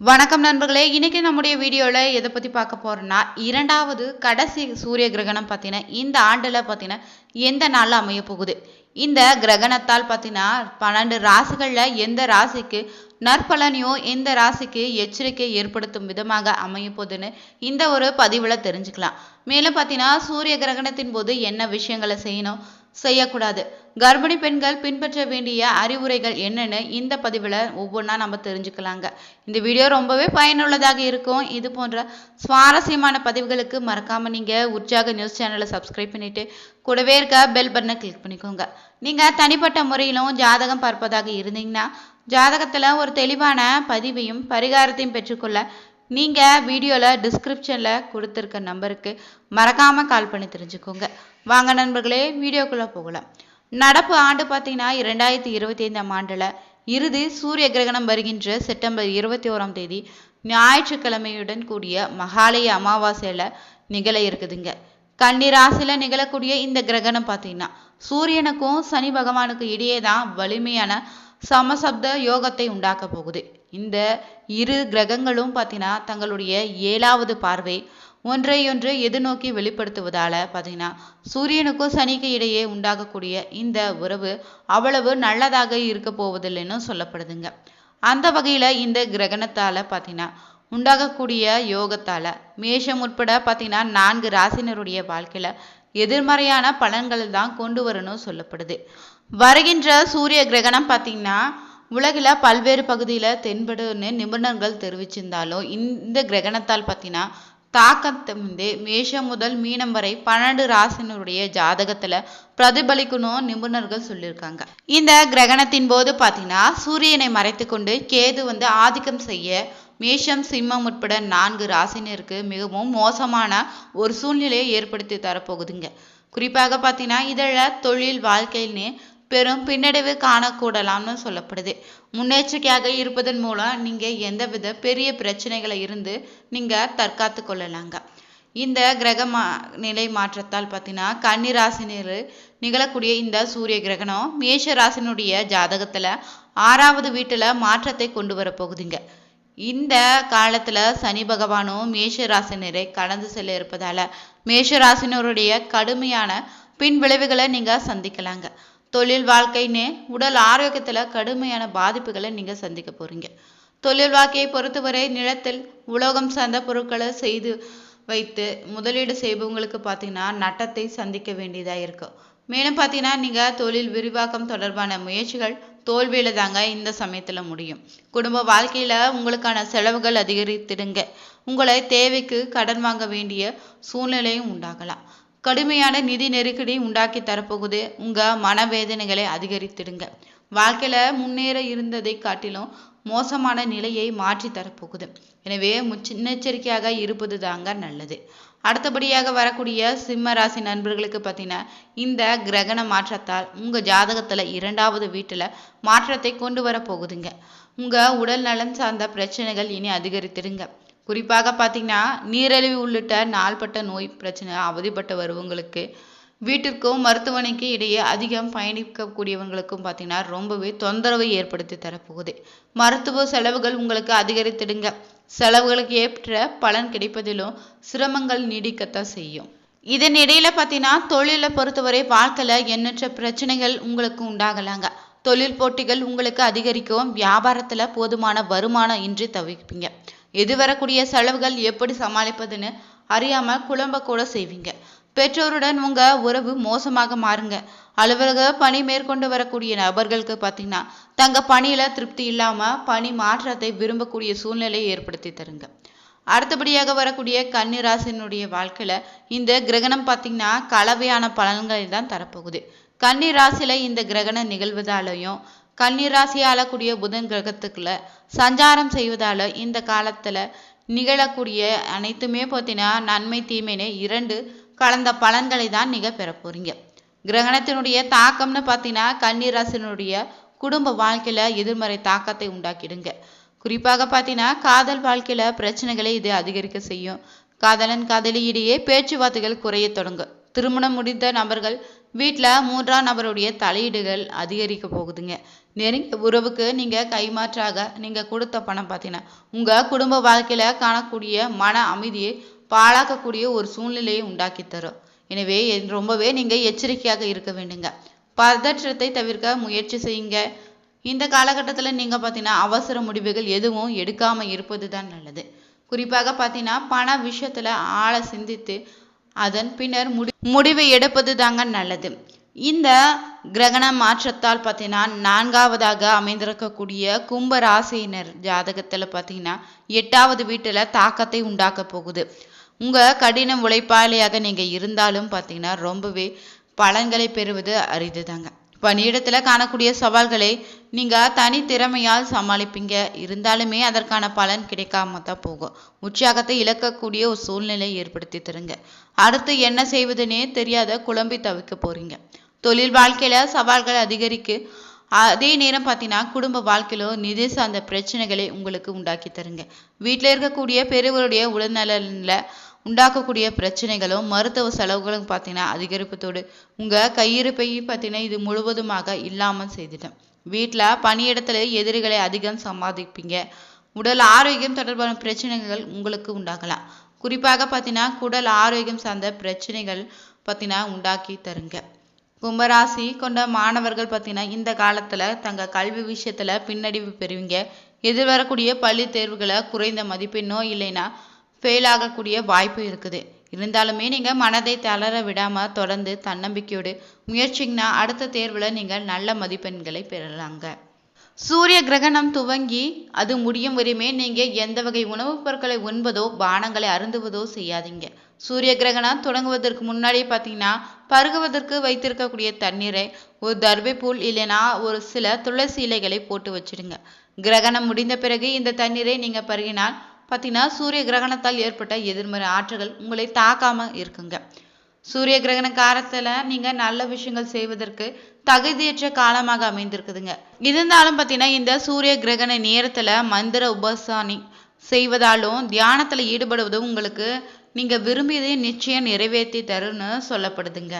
வணக்கம் நண்பர்களே. இன்றைக்கி நம்முடைய வீடியோவில் எதை பற்றி பார்க்க போறோம்னா இரண்டாவது கடைசி சூரிய கிரகணம் பார்த்தீங்கன்னா இந்த ஆண்டில் பார்த்தீங்கன்னா எந்த நாளில் அமைய போகுது? இந்த கிரகணத்தால் பார்த்தீங்கன்னா பன்னெண்டு ராசிகளில் எந்த ராசிக்கு நற்பலனையோ எந்த ராசிக்கு எச்சரிக்கை ஏற்படுத்தும் விதமாக அமைய போகுதுன்னு இந்த ஒரு பதிவில் தெரிஞ்சுக்கலாம். மேலும் பார்த்தீங்கன்னா சூரிய கிரகணத்தின் போது என்ன விஷயங்களை செய்யணும் செய்யக்கூடாது. கர்ப்பிணி பெண்கள் பின்பற்ற வேண்டிய அறிவுரைகள் என்னன்னு இந்த பதிவில் ஒவ்வொன்றா நம்ம தெரிஞ்சுக்கலாங்க. இந்த வீடியோ ரொம்பவே பயனுள்ளதாக இருக்கும். இது போன்ற சுவாரஸ்யமான பதிவுகளுக்கு மறக்காமல் நீங்கள் உற்சாக நியூஸ் சேனலை சப்ஸ்கிரைப் பண்ணிவிட்டு கூடவே இருக்க பெல் பட்டனை கிளிக் பண்ணிக்கோங்க. நீங்கள் தனிப்பட்ட முறையிலும் ஜாதகம் பார்ப்பதாக இருந்தீங்கன்னா ஜாதகத்தில் ஒரு தெளிவான பதிவையும் பரிகாரத்தையும் பெற்றுக்கொள்ள நீங்கள் வீடியோவில் டிஸ்கிரிப்ஷனில் கொடுத்துருக்க நம்பருக்கு மறக்காமல் கால் பண்ணி தெரிஞ்சுக்கோங்க. வாங்க நண்பர்களே வீடியோக்குள்ள போகலாம். நடப்பு ஆண்டு பார்த்தீங்கன்னா இரண்டாயிரத்தி இருபத்தி ஐந்தாம் ஆண்டுல இறுதி சூரிய கிரகணம் வருகின்ற செப்டம்பர் இருபத்தி ஓராம் தேதி ஞாயிற்றுக்கிழமையுடன் கூடிய மகாலய அமாவாசையில் நிகழ இருக்குதுங்க. கன்னிராசியில் நிகழக்கூடிய இந்த கிரகணம் பார்த்தீங்கன்னா சூரியனுக்கும் சனி பகவானுக்கும் இடையே தான் வலிமையான சமசப்த யோகத்தை உண்டாக்க போகுது. இந்த இரு கிரகங்களும் பார்த்தீங்கன்னா தங்களுடைய ஏழாவது பார்வை ஒன்றையொன்று எதிர்நோக்கி வெளிப்படுத்துவதால பார்த்தீங்கன்னா சூரியனுக்கும் சனிக்கு இடையே உண்டாகக்கூடிய இந்த உறவு அவ்வளவு நல்லதாக இருக்க போவதில்லைன்னு சொல்லப்படுதுங்க. அந்த வகையில இந்த கிரகணத்தால பார்த்தீங்கன்னா உண்டாகக்கூடிய யோகத்தால மேஷம் உட்பட பார்த்தீங்கன்னா நான்கு ராசினருடைய வாழ்க்கையில எதிர்மறையான பலன்கள் தான் கொண்டு வரணும் சொல்லப்படுது. வருகின்ற சூரிய கிரகணம் பார்த்தீங்கன்னா உலகில் பல்வேறு பகுதியில் தென்படுன்னு நிபுணர்கள் தெரிவிச்சிருந்தாலும் இந்த கிரகணத்தால் பார்த்தீங்கன்னா தாக்கத்தை வந்து மேஷம் முதல் மீனம் வரை பன்னெண்டு ராசினருடைய ஜாதகத்துல பிரதிபலிக்கணும் நிபுணர்கள் சொல்லியிருக்காங்க. இந்த கிரகணத்தின் போது பார்த்தீங்கன்னா சூரியனை மறைத்து கொண்டு கேது வந்து ஆதிக்கம் செய்ய மேஷம் சிம்மம் உட்பட நான்கு ராசினருக்கு மிகவும் மோசமான ஒரு சூழ்நிலையை ஏற்படுத்தி தரப்போகுதுங்க. குறிப்பாக பார்த்தீங்கன்னா இதில் தொழில் வாழ்க்கையிலே பெரும் பின்னடைவு காணக்கூடலாம்னு சொல்லப்படுது. முன்னெச்சரிக்கையாக இருப்பதன் மூலம் நீங்க எந்தவித பெரிய பிரச்சனைகளை இருந்து நீங்க தற்காத்து கொள்ளலாங்க. இந்த கிரக மா நிலை மாற்றத்தால் பார்த்தீங்கன்னா கன்னி ராசினர் நிகழக்கூடிய இந்த சூரிய கிரகணம் மேஷ ராசினுடைய ஜாதகத்துல ஆறாவது வீட்டுல மாற்றத்தை கொண்டு வரப்போகுதுங்க இந்த காலத்துல சனி பகவானும் மேஷ ராசினரை கடந்து செல்ல இருப்பதால மேஷ ராசினருடைய கடுமையான பின் விளைவுகளை நீங்க சந்திக்கலாங்க. தொழில் வாழ்க்கைன்னு உடல் ஆரோக்கியத்துல கடுமையான பாதிப்புகளை நீங்க சந்திக்க போறீங்க. தொழில் வாழ்க்கையை பொறுத்தவரை நிலத்தில் உலோகம் சார்ந்த பொருட்களை செய்து வைத்து முதலீடு செய்பவங்களுக்கு பார்த்தீங்கன்னா நட்டத்தை சந்திக்க வேண்டியதா இருக்கும் மேலும் பார்த்தீங்கன்னா நீங்க தொழில் விரிவாக்கம் தொடர்பான முயற்சிகள் தோல்வியில தாங்க இந்த சமயத்துல முடியும். குடும்ப வாழ்க்கையில உங்களுக்கான செலவுகள் அதிகரித்திடுங்க. உங்களை தேவைக்கு கடன் வாங்க வேண்டிய சூழ்நிலையும் உண்டாகலாம். கடுமையான நிதி நெருக்கடி உண்டாக்கி தரப்போகுது. உங்கள் மனவேதனைகளை அதிகரித்திடுங்க. வாழ்க்கையில் முன்னேற இருந்ததை காட்டிலும் மோசமான நிலையை மாற்றி தரப்போகுது. எனவே முன்னெச்சரிக்கையாக இருப்பது தாங்க நல்லது. அடுத்தபடியாக வரக்கூடிய சிம்ம ராசி நண்பர்களுக்கு பார்த்தீங்கன்னா இந்த கிரகண மாற்றத்தால் உங்கள் ஜாதகத்தில் இரண்டாவது வீட்டில் மாற்றத்தை கொண்டு வர போகுதுங்க உடல் நலன் சார்ந்த பிரச்சனைகள் இனி அதிகரித்திடுங்க. குறிப்பாக பார்த்தீங்கன்னா நீரிழிவு உள்ளிட்ட நாள்பட்ட நோய் பிரச்சனை அவதிப்பட்டு வருவங்களுக்கு வீட்டிற்கும் மருத்துவமனைக்கு இடையே அதிகம் பயணிக்கக்கூடியவங்களுக்கும் பார்த்தீங்கன்னா ரொம்பவே தொந்தரவை ஏற்படுத்தி தரப்போகுது. மருத்துவ செலவுகள் உங்களுக்கு அதிகரித்திடுங்க. செலவுகளுக்கு ஏற்ற பலன் கிடைப்பதிலும் சிரமங்கள் நீடிக்கத்தான் செய்யும். இதன் இடையில பார்த்தீங்கன்னா தொழிலை பொறுத்தவரை வாழ்க்கையில் எண்ணற்ற பிரச்சனைகள் உங்களுக்கு உண்டாகலாங்க. தொழில் போட்டிகள் உங்களுக்கு அதிகரிக்கும் வியாபாரத்தில் போதுமான வருமானம் இன்றி தவிப்பீங்க. எது வரக்கூடிய செலவுகள் எப்படி சமாளிப்பதுன்னு அறியாம குழம்ப கூட செய்வீங்க. பெற்றோருடன் உங்க உறவு மோசமாக மாறுங்க. அலுவலக பணி மேற்கொண்டு வரக்கூடிய நபர்களுக்கு பார்த்தீங்கன்னா தங்க பணியில திருப்தி இல்லாம பணி மாற்றத்தை விரும்பக்கூடிய சூழ்நிலையை ஏற்படுத்தி தருங்க. அடுத்தபடியாக வரக்கூடிய கன்னிராசினுடைய வாழ்க்கையில இந்த கிரகணம் பார்த்தீங்கன்னா கலவையான பலன்களை தான் தரப்போகுது. கன்னி ராசியில இந்த கிரகணம் நிகழ்வதாலையும் கன்னிராசி ஆளக்கூடிய புதன் கிரகத்துக்குள்ள சஞ்சாரம் செய்வதால இந்த காலத்துல நிகழக்கூடிய அனைத்துமே பார்த்தீங்கன்னா நன்மை தீமைன்னு இரண்டு கலந்த பலன்களை தான் நீங்க பெற போறீங்க. கிரகணத்தினுடைய தாக்கம்னு பார்த்தீங்கன்னா கன்னிராசினுடைய குடும்ப வாழ்க்கையில எதிர்மறை தாக்கத்தை உண்டாக்கிடுங்க. குறிப்பாக பார்த்தீங்கன்னா காதல் வாழ்க்கையில பிரச்சனைகளை இது அதிகரிக்க செய்யும். காதலன் காதலி இடையே பேச்சுவார்த்தைகள் குறைய தொடங்கும். திருமணம் முடிந்த நபர்கள் வீட்டில் மூன்றாம் நபருடைய தலையீடுகள் அதிகரிக்க போகுதுங்க. நெருங்கிய உறவுக்கு நீங்கள் கைமாற்றாக நீங்கள் கொடுத்த பணம் பார்த்தீங்கன்னா உங்கள் குடும்ப வாழ்க்கையில் காணக்கூடிய மன அமைதியை பாழாக்கக்கூடிய ஒரு சூழ்நிலையை உண்டாக்கி தரும். எனவே ரொம்பவே நீங்கள் எச்சரிக்கையாக இருக்க வேண்டுங்க. பதற்றத்தை தவிர்க்க முயற்சி செய்யுங்க. இந்த காலகட்டத்தில் நீங்கள் பார்த்தீங்கன்னா அவசர முடிவுகள் எதுவும் எடுக்காமல் இருப்பது தான் நல்லது. குறிப்பாக பார்த்தீங்கன்னா பண விஷயத்தில் ஆழ சிந்தித்து அதன் பின்னர் முடி முடிவை எடுப்பது தாங்க நல்லது. இந்த கிரகண மாற்றத்தால் பார்த்தீங்கன்னா நான்காவதாக அமைந்திருக்கக்கூடிய கும்ப ராசியினர் ஜாதகத்தில் பார்த்தீங்கன்னா எட்டாவது வீட்டில் தாக்கத்தை உண்டாக்க போகுது. உங்கள் கடின உழைப்பாளியாக நீங்கள் இருந்தாலும் பார்த்தீங்கன்னா ரொம்பவே பலன்களை பெறுவது அரிதுதாங்க. பணியிடத்தில் காணக்கூடிய சவால்களை நீங்கள் தனித்திறமையால் சமாளிப்பீங்க. இருந்தாலுமே அதற்கான பலன் கிடைக்காம தான் போகும். உற்சாகத்தை இழக்கக்கூடிய ஒரு சூழ்நிலை ஏற்படுத்தி தருங்க. அடுத்து என்ன செய்வதுன்னே தெரியாத குழம்பி தவிக்க போறீங்க. தொழில் வாழ்க்கையில சவால்கள் அதிகரிக்கு. அதே நேரம் பார்த்தீங்கன்னா குடும்ப வாழ்க்கையிலோ நிதி சார்ந்த பிரச்சனைகளை உங்களுக்கு உண்டாக்கி தருங்க. வீட்டில் இருக்கக்கூடிய பெரியவருடைய உடல்நலனில் உண்டாக்கக்கூடிய பிரச்சனைகளும் மருத்துவ செலவுகளும் பார்த்தீங்கன்னா அதிகரிப்பதோடு உங்கள் கையிருப்பை பார்த்தீங்கன்னா இது முழுவதுமாக இல்லாமல் செய்துட்டேன். வீட்டில் பணியிடத்துல எதிரிகளை அதிகம் சம்பாதிப்பீங்க உடல் ஆரோக்கியம் தொடர்பான பிரச்சனைகள் உங்களுக்கு உண்டாகலாம். குறிப்பாக பார்த்தீங்கன்னா குடல் ஆரோக்கியம் சார்ந்த பிரச்சனைகள் பார்த்தீங்கன்னா உண்டாக்கி தருங்க. கும்பராசி கொண்ட மாணவர்கள் பார்த்தீங்கன்னா இந்த காலத்தில் தங்கள் கல்வி விஷயத்தில் பின்னடைவு பெறுவீங்க. எதிர்வரக்கூடிய பள்ளி தேர்வுகளை குறைந்த மதிப்பெண்ணோ இல்லைன்னா ஃபெயில் ஆகக்கூடிய வாய்ப்பு இருக்குது. இருந்தாலுமே நீங்கள் மனதை தளர விடாமல் தொடர்ந்து தன்னம்பிக்கையோடு முயற்சிங்கன்னா அடுத்த தேர்வில் நீங்கள் நல்ல மதிப்பெண்களை பெறலாங்க. சூரிய கிரகணம் துவங்கி அது முடியும் வரையுமே நீங்கள் எந்த வகை உணவுப் பொருட்களை உண்பதோ பானங்களை அருந்துவதோ செய்யாதீங்க. சூரிய கிரகணம் தொடங்குவதற்கு முன்னாடி பார்த்தீங்கன்னா பருகுவதற்கு வைத்திருக்கக்கூடிய தண்ணீரை ஒரு தர்பைப்பூல் இல்லைனா இல்லைன்னா ஒரு சில துளசி இலைகளை போட்டு வச்சிடுங்க. கிரகணம் முடிந்த பிறகு இந்த தண்ணீரை நீங்கள் பருகினால் பார்த்தீங்கன்னா சூரிய கிரகணத்தால் ஏற்பட்ட எதிர்மறை ஆற்றல்கள் உங்களை தாக்காம இருக்குங்க. சூரிய கிரகண காலத்துல நீங்க நல்ல விஷயங்கள் செய்வதற்கு தகுதியற்ற காலமாக அமைந்திருக்குதுங்க. இருந்தாலும் பார்த்தீங்கன்னா இந்த சூரிய கிரகண நேரத்துல மந்திர உபசானி செய்வதாலும் தியானத்துல ஈடுபடுவதும் உங்களுக்கு நீங்க விரும்பியதை நிச்சயம் நிறைவேற்றி தரும்னு சொல்லப்படுதுங்க.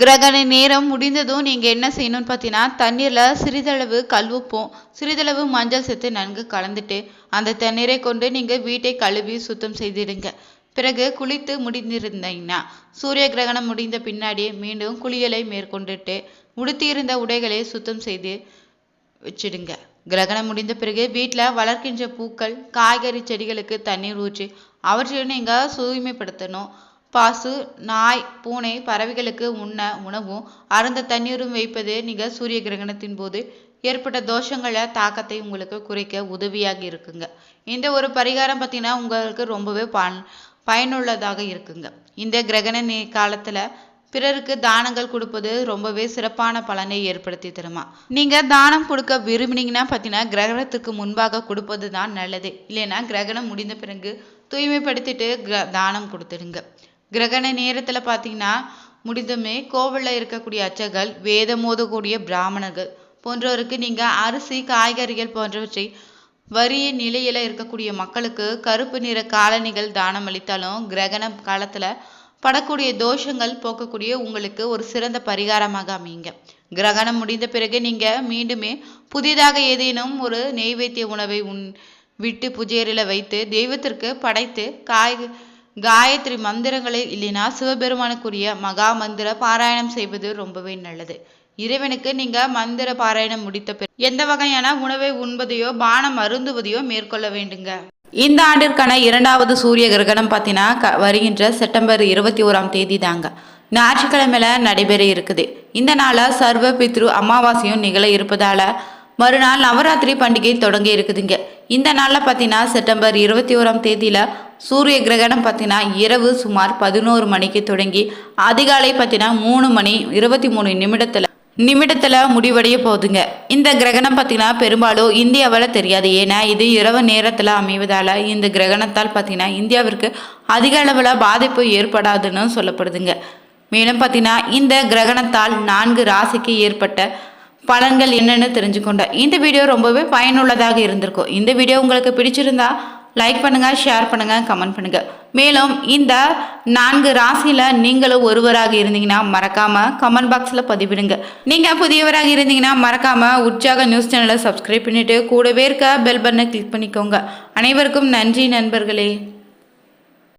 கிரகண நேரம் முடிந்ததும் நீங்க என்ன செய்யணும்னு பார்த்தீங்கன்னா தண்ணீர்ல சிறிதளவு கல்வுப்பும் சிறிதளவு மஞ்சள் சேர்த்து நன்கு கலந்துட்டு அந்த தண்ணீரை கொண்டு நீங்க வீட்டை கழுவி சுத்தம் செய்திடுங்க. பிறகு குளித்து முடிந்திருந்தீங்கன்னா சூரிய கிரகணம் முடிந்த பின்னாடி மீண்டும் குளியலை மேற்கொண்டுட்டு உடுத்தியிருந்த உடைகளை சுத்தம் செய்து வச்சிடுங்க. கிரகணம் முடிந்த பிறகு வீட்டில் வளர்க்கின்ற பூக்கள் காய்கறி செடிகளுக்கு தண்ணீர் ஊற்றி அவற்றையும் நீங்கள் தூய்மைப்படுத்தணும். பாசு நாய் பூனை பறவைகளுக்கு உண்ண உணவும் அருந்த தண்ணீரும் வைப்பது நீங்கள் சூரிய கிரகணத்தின் போது ஏற்பட்ட தோஷங்களை தாக்கத்தை உங்களுக்கு குறைக்க உதவியாக இருக்குங்க. இந்த ஒரு பரிகாரம் பார்த்தீங்கன்னா உங்களுக்கு ரொம்பவே பன் பயனுள்ளதாக இருக்குங்க. இந்த கிரகண காலத்தில் பிறருக்கு தானங்கள் கொடுப்பது ரொம்பவே சிறப்பான பலனை ஏற்படுத்தி தருமா. நீங்க தானம் கொடுக்க விரும்பினீங்கன்னா பார்த்தீங்கன்னா கிரகணத்துக்கு முன்பாக கொடுப்பது தான் நல்லது. இல்லைன்னா கிரகணம் முடிந்த பிறகு தூய்மைப்படுத்திட்டு கிர தானம் கொடுத்துடுங்க. கிரகண நேரத்துல பார்த்தீங்கன்னா முடிந்துமே கோவில்ல இருக்கக்கூடிய அச்சர்கள் வேதம் ஓதக்கூடிய பிராமணர்கள் போன்றவருக்கு நீங்க அரிசி காய்கறிகள் போன்றவற்றை வறிய நிலையில இருக்கக்கூடிய மக்களுக்கு கருப்பு நிற காலணிகள் தானம் அளித்தாலும் கிரகண காலத்துல படக்கூடிய தோஷங்கள் போக்கக்கூடிய உங்களுக்கு ஒரு சிறந்த பரிகாரமாக அமையுங்க. கிரகணம் முடிந்த பிறகு நீங்க மீண்டுமே புதிதாக ஏதேனும் ஒரு நெய்வேத்திய உணவை உண் விட்டு புஜேரில வைத்து தெய்வத்திற்கு படைத்து காய் காயத்ரி மந்திரங்களை இல்லைனா சிவபெருமானுக்குரிய மகா மந்திர பாராயணம் செய்வது ரொம்பவே நல்லது. இறைவனுக்கு நீங்க மந்திர பாராயணம் முடித்த பிறகு எந்த வகையான உணவை உண்பதையோ பானம் அருந்துவதையோ மேற்கொள்ள வேண்டுங்க. இந்த ஆண்டிற்கான இரண்டாவது சூரிய கிரகணம் பார்த்தீங்கன்னா க- வருகின்ற செப்டம்பர் இருபத்தி ஓராம் தேதி தாங்க ஞாயிற்றுக்கிழமையில நடைபெற இருக்குது. இந்த நாள சர்வ பித்ரு அமாவாசையும் நிகழ இருப்பதால மறுநாள் நவராத்திரி பண்டிகை தொடங்கி இருக்குதுங்க. இந்த நாளில் பார்த்தீங்கன்னா செப்டம்பர் இருபத்தி ஓராம் தேதியில் சூரிய கிரகணம் பார்த்தீங்கன்னா இரவு சுமார் பதினோரு மணிக்கு தொடங்கி அதிகாலை பார்த்தீங்கன்னா மூணு மணி இருபத்தி மூணு நிமிடத்தில் நிமிடத்தில் முடிவடைய போகுதுங்க. இந்த கிரகணம் பார்த்தீங்கன்னா பெரும்பாலும் இந்தியாவில் தெரியாது. ஏன்னா இது இரவு நேரத்தில் அமைவதால் இந்த கிரகணத்தால் பார்த்தீங்கன்னா இந்தியாவிற்கு அதிக அளவில் பாதிப்பு ஏற்படாதுன்னு சொல்லப்படுதுங்க. மேலும் பார்த்தீங்கன்னா இந்த கிரகணத்தால் நான்கு ராசிக்கு ஏற்பட்ட பலன்கள் என்னென்னு தெரிஞ்சுக்கொண்டோம் இந்த வீடியோ ரொம்பவே பயனுள்ளதாக இருந்திருக்கும். இந்த வீடியோ உங்களுக்கு பிடிச்சிருந்தா லைக் பண்ணுங்கள் ஷேர் பண்ணுங்கள் கமெண்ட் பண்ணுங்கள் மேலும் இந்த நான்கு ராசியில் நீங்களும் ஒருவராக இருந்தீங்கன்னா மறக்காமல் கமெண்ட் பாக்ஸில் பதிவிடுங்க. நீங்கள் புதியவராக இருந்தீங்கன்னா மறக்காமல் உற்சாக நியூஸ் சேனலை சப்ஸ்கிரைப் பண்ணிவிட்டு கூடவே இருக்க பெல் பட்டனை கிளிக் பண்ணிக்கோங்க. அனைவருக்கும் நன்றி நண்பர்களே.